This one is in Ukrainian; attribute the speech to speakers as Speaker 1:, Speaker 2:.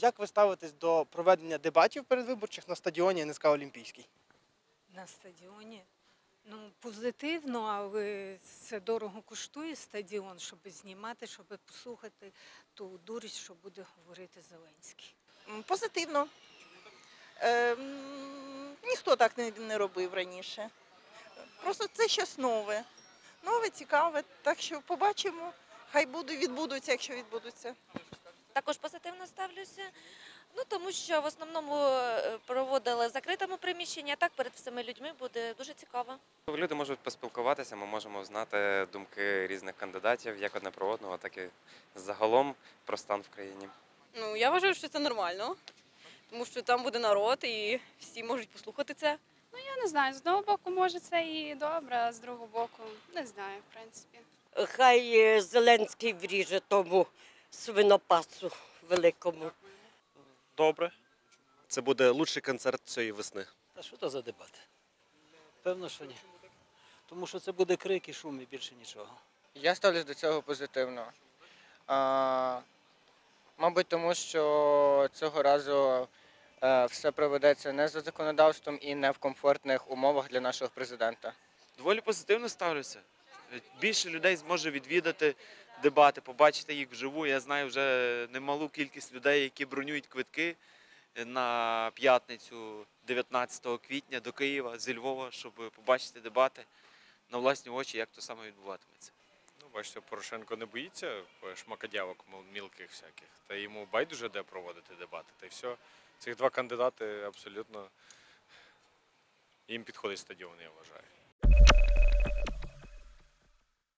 Speaker 1: Як ви ставитесь до проведення дебатів передвиборчих на стадіоні НСК Олімпійський?
Speaker 2: На стадіоні. Ну, позитивно, але це дорого коштує стадіон, щоб знімати, щоб послухати ту дурість, що буде говорити Зеленський.
Speaker 3: Позитивно. Е, ніхто так не, не робив раніше. Просто це щось нове. Нове, цікаве. Так що побачимо. Хай буде, відбудуться, якщо відбудуться.
Speaker 4: Також ставлюся. Ну тому що в основному е, проводили в закритому приміщенні, а так перед всіми людьми буде дуже цікаво.
Speaker 5: Люди можуть поспілкуватися, ми можемо знати думки різних кандидатів, як одне про одного, так і загалом про стан в країні.
Speaker 6: Ну, я вважаю, що це нормально, тому що там буде народ і всі можуть послухати це.
Speaker 7: Ну Я не знаю, з одного боку, може, це і добре, а з другого боку, не знаю, в принципі.
Speaker 8: Хай е, Зеленський вріже тому свинопасу великому.
Speaker 9: Добре. Це буде лучший концерт цієї весни.
Speaker 10: Та що то за дебати? Певно, що ні. Тому що це буде крик і шум і більше нічого.
Speaker 11: Я ставлюсь до цього позитивно. А, мабуть, тому що цього разу е, все проведеться не за законодавством і не в комфортних умовах для нашого президента.
Speaker 12: доволі позитивно ставлюся. Більше людей зможе відвідати дебати, побачити їх вживу. Я знаю вже немалу кількість людей, які бронюють квитки на п'ятницю 19 квітня до Києва зі Львова, щоб побачити дебати на власні очі, як то саме відбуватиметься.
Speaker 9: Ну, бачите, Порошенко не боїться шмакодявок мілких всяких. Та йому байдуже де проводити дебати. Та й все. Цих два кандидати абсолютно їм підходить стадіон, я вважаю.